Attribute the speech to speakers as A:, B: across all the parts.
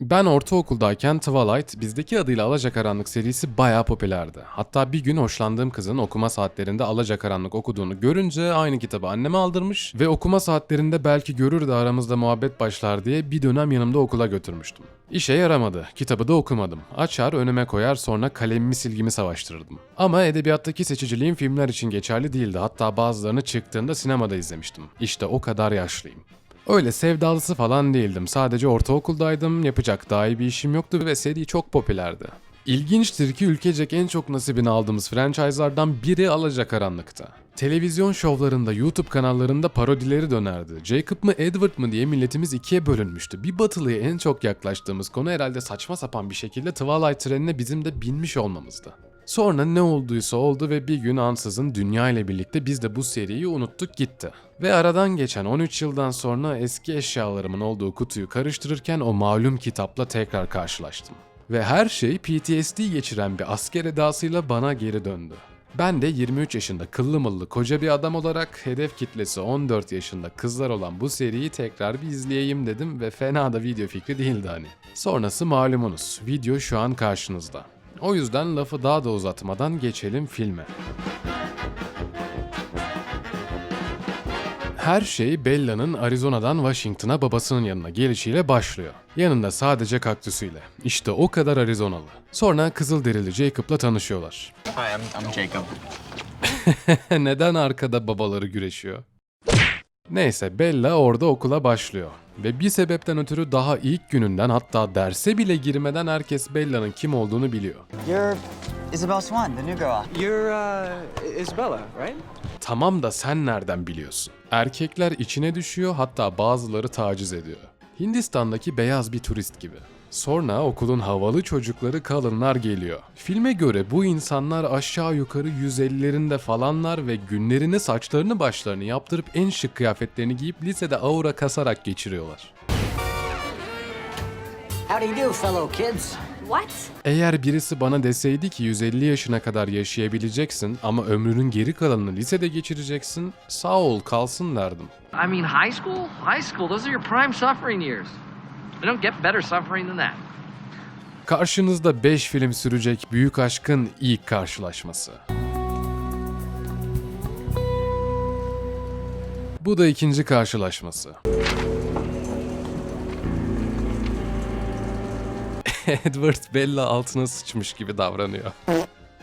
A: Ben ortaokuldayken Twilight bizdeki adıyla Alacakaranlık serisi bayağı popülerdi. Hatta bir gün hoşlandığım kızın okuma saatlerinde Alacakaranlık okuduğunu görünce aynı kitabı anneme aldırmış ve okuma saatlerinde belki görür de aramızda muhabbet başlar diye bir dönem yanımda okula götürmüştüm. İşe yaramadı. Kitabı da okumadım. Açar önüme koyar sonra kalemimi silgimi savaştırırdım. Ama edebiyattaki seçiciliğim filmler için geçerli değildi. Hatta bazılarını çıktığında sinemada izlemiştim. İşte o kadar yaşlıyım. Öyle sevdalısı falan değildim. Sadece ortaokuldaydım, yapacak daha iyi bir işim yoktu ve seri çok popülerdi. İlginçtir ki ülkecek en çok nasibini aldığımız franchise'lardan biri Alacakaranlık'ta. Televizyon şovlarında, YouTube kanallarında parodileri dönerdi. Jacob mı Edward mı diye milletimiz ikiye bölünmüştü. Bir batılıya en çok yaklaştığımız konu herhalde saçma sapan bir şekilde Twilight trenine bizim de binmiş olmamızdı. Sonra ne olduysa oldu ve bir gün ansızın dünya ile birlikte biz de bu seriyi unuttuk gitti. Ve aradan geçen 13 yıldan sonra eski eşyalarımın olduğu kutuyu karıştırırken o malum kitapla tekrar karşılaştım. Ve her şey PTSD geçiren bir asker edasıyla bana geri döndü. Ben de 23 yaşında kıllı mıllı koca bir adam olarak hedef kitlesi 14 yaşında kızlar olan bu seriyi tekrar bir izleyeyim dedim ve fena da video fikri değildi hani. Sonrası malumunuz. Video şu an karşınızda. O yüzden lafı daha da uzatmadan geçelim filme. Her şey Bella'nın Arizona'dan Washington'a babasının yanına gelişiyle başlıyor. Yanında sadece kaktüsüyle. İşte o kadar Arizonalı. Sonra Kızılderili Jacob'la tanışıyorlar.
B: Hi, I'm, I'm Jacob.
A: Neden arkada babaları güreşiyor? Neyse Bella orada okula başlıyor. Ve bir sebepten ötürü daha ilk gününden hatta derse bile girmeden herkes Bella'nın kim olduğunu biliyor.
B: You're Isabel Swan, the new girl.
C: You're uh, Isabella, right?
A: Tamam da sen nereden biliyorsun? Erkekler içine düşüyor hatta bazıları taciz ediyor. Hindistan'daki beyaz bir turist gibi. Sonra okulun havalı çocukları kalınlar geliyor. Filme göre bu insanlar aşağı yukarı 150'lerinde falanlar ve günlerini saçlarını başlarını yaptırıp en şık kıyafetlerini giyip lisede aura kasarak geçiriyorlar.
D: How do you do, fellow kids?
E: What?
A: Eğer birisi bana deseydi ki 150 yaşına kadar yaşayabileceksin ama ömrünün geri kalanını lisede geçireceksin, sağ ol kalsın derdim.
F: I mean, high school? High school, those are your prime suffering years. You don't get better suffering than that.
A: Karşınızda 5 film sürecek büyük aşkın ilk karşılaşması. Bu da ikinci karşılaşması. Edward Bella altına sıçmış gibi davranıyor.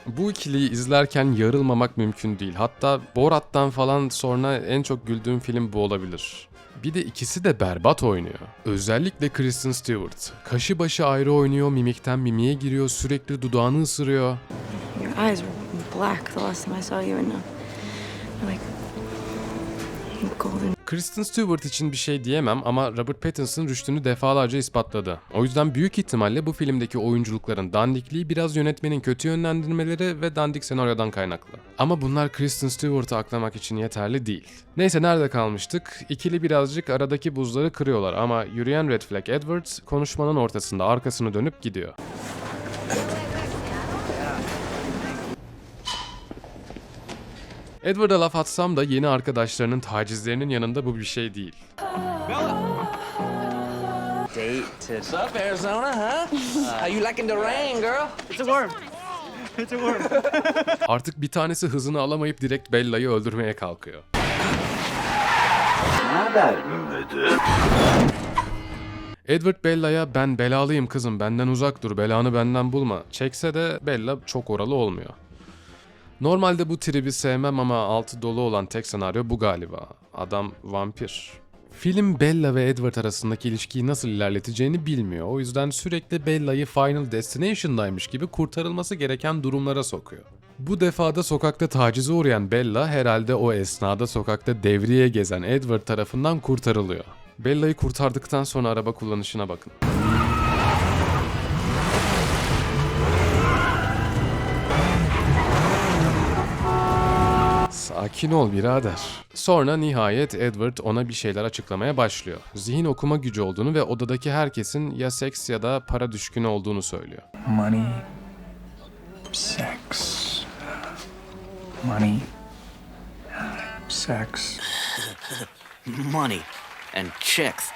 A: Bu ikiliyi izlerken yarılmamak mümkün değil. Hatta Borat'tan falan sonra en çok güldüğüm film bu olabilir. Bir de ikisi de berbat oynuyor. Özellikle Kristen Stewart. Kaşı başı ayrı oynuyor, mimikten mimiğe giriyor, sürekli dudağını ısırıyor.
E: Your eyes were black the last time I saw you, and you're like golden.
A: Kristen Stewart için bir şey diyemem ama Robert Pattinson rüştünü defalarca ispatladı. O yüzden büyük ihtimalle bu filmdeki oyunculukların dandikliği biraz yönetmenin kötü yönlendirmeleri ve dandik senaryodan kaynaklı. Ama bunlar Kristen Stewart'ı aklamak için yeterli değil. Neyse nerede kalmıştık? İkili birazcık aradaki buzları kırıyorlar ama yürüyen Red Flag Edwards konuşmanın ortasında arkasını dönüp gidiyor. Edward'a laf atsam da yeni arkadaşlarının tacizlerinin yanında bu bir şey değil.
B: Date to
C: What's up, Arizona, huh? How you liking the rain, girl? It's a worm. It's a worm.
A: Artık bir tanesi hızını alamayıp direkt Bella'yı öldürmeye kalkıyor. Edward Bella'ya ben belalıyım kızım benden uzak dur belanı benden bulma çekse de Bella çok oralı olmuyor. Normalde bu tribi sevmem ama altı dolu olan tek senaryo bu galiba. Adam vampir. Film Bella ve Edward arasındaki ilişkiyi nasıl ilerleteceğini bilmiyor. O yüzden sürekli Bella'yı Final Destination'daymış gibi kurtarılması gereken durumlara sokuyor. Bu defada sokakta tacize uğrayan Bella herhalde o esnada sokakta devriye gezen Edward tarafından kurtarılıyor. Bella'yı kurtardıktan sonra araba kullanışına bakın. Sakin ol birader. Sonra nihayet Edward ona bir şeyler açıklamaya başlıyor. Zihin okuma gücü olduğunu ve odadaki herkesin ya seks ya da para düşkünü olduğunu söylüyor.
G: money, sex, money, sex.
D: Money and chicks.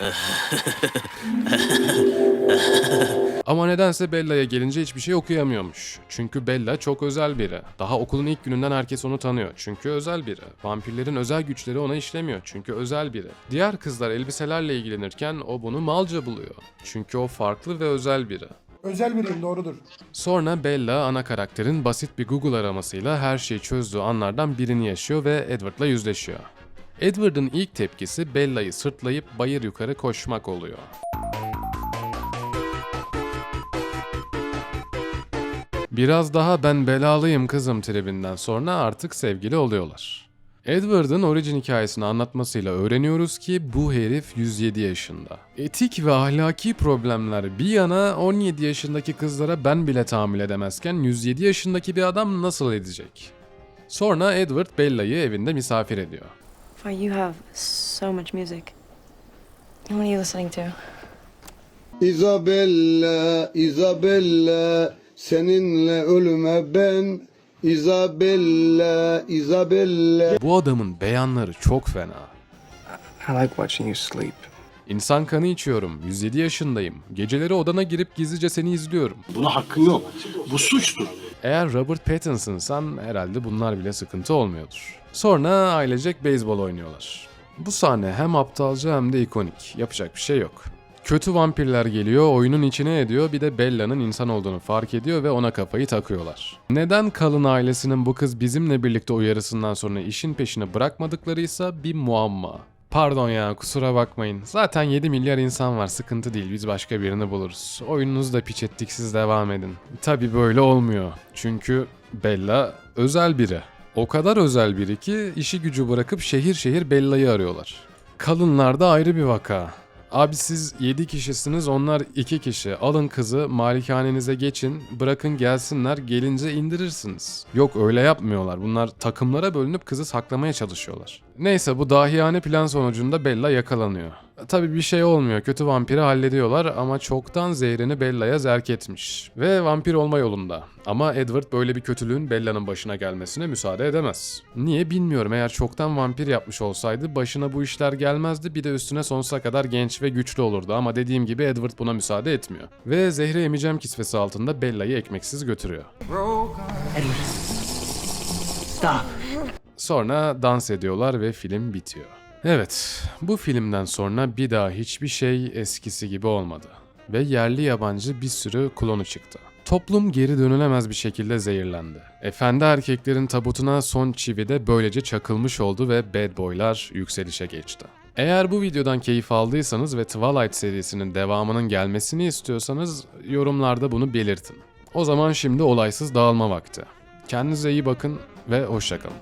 A: Ama nedense Bella'ya gelince hiçbir şey okuyamıyormuş. Çünkü Bella çok özel biri. Daha okulun ilk gününden herkes onu tanıyor. Çünkü özel biri. Vampirlerin özel güçleri ona işlemiyor. Çünkü özel biri. Diğer kızlar elbiselerle ilgilenirken o bunu malca buluyor. Çünkü o farklı ve özel biri.
H: Özel biriyim doğrudur.
A: Sonra Bella ana karakterin basit bir Google aramasıyla her şeyi çözdüğü anlardan birini yaşıyor ve Edward'la yüzleşiyor. Edward'ın ilk tepkisi Bella'yı sırtlayıp bayır yukarı koşmak oluyor. Biraz daha ben belalıyım kızım tribinden sonra artık sevgili oluyorlar. Edward'ın orijin hikayesini anlatmasıyla öğreniyoruz ki bu herif 107 yaşında. Etik ve ahlaki problemler bir yana 17 yaşındaki kızlara ben bile tahammül edemezken 107 yaşındaki bir adam nasıl edecek? Sonra Edward Bella'yı evinde misafir ediyor.
E: Why, you have so much music. What are you listening to?
I: Isabella, Isabella, seninle ölüme ben. Isabella, Isabella.
A: Bu adamın beyanları çok fena.
G: I like watching you sleep.
A: İnsan kanı içiyorum, 107 yaşındayım. Geceleri odana girip gizlice seni izliyorum.
J: Buna hakkın yok. Bu suçtur.
A: Eğer Robert Pattinson'san herhalde bunlar bile sıkıntı olmuyordur. Sonra ailecek beyzbol oynuyorlar. Bu sahne hem aptalca hem de ikonik. Yapacak bir şey yok. Kötü vampirler geliyor, oyunun içine ediyor, bir de Bella'nın insan olduğunu fark ediyor ve ona kafayı takıyorlar. Neden Kalın ailesinin bu kız bizimle birlikte uyarısından sonra işin peşini bırakmadıklarıysa bir muamma. Pardon ya kusura bakmayın. Zaten 7 milyar insan var sıkıntı değil biz başka birini buluruz. Oyununuzu da piç ettik siz devam edin. Tabi böyle olmuyor. Çünkü Bella özel biri. O kadar özel biri ki işi gücü bırakıp şehir şehir Bella'yı arıyorlar. Kalınlarda ayrı bir vaka. Abi siz 7 kişisiniz onlar 2 kişi. Alın kızı malikanenize geçin bırakın gelsinler gelince indirirsiniz. Yok öyle yapmıyorlar. Bunlar takımlara bölünüp kızı saklamaya çalışıyorlar. Neyse bu dahiyane plan sonucunda Bella yakalanıyor. Tabi bir şey olmuyor. Kötü vampiri hallediyorlar ama çoktan zehrini Bella'ya zerk etmiş. Ve vampir olma yolunda. Ama Edward böyle bir kötülüğün Bella'nın başına gelmesine müsaade edemez. Niye bilmiyorum. Eğer çoktan vampir yapmış olsaydı başına bu işler gelmezdi. Bir de üstüne sonsuza kadar genç ve güçlü olurdu. Ama dediğim gibi Edward buna müsaade etmiyor. Ve zehri emeceğim kisvesi altında Bella'yı ekmeksiz götürüyor.
D: Stop.
A: Sonra dans ediyorlar ve film bitiyor. Evet, bu filmden sonra bir daha hiçbir şey eskisi gibi olmadı. Ve yerli yabancı bir sürü klonu çıktı. Toplum geri dönülemez bir şekilde zehirlendi. Efendi erkeklerin tabutuna son çivi de böylece çakılmış oldu ve bad boylar yükselişe geçti. Eğer bu videodan keyif aldıysanız ve Twilight serisinin devamının gelmesini istiyorsanız yorumlarda bunu belirtin. O zaman şimdi olaysız dağılma vakti. Kendinize iyi bakın ve hoşçakalın.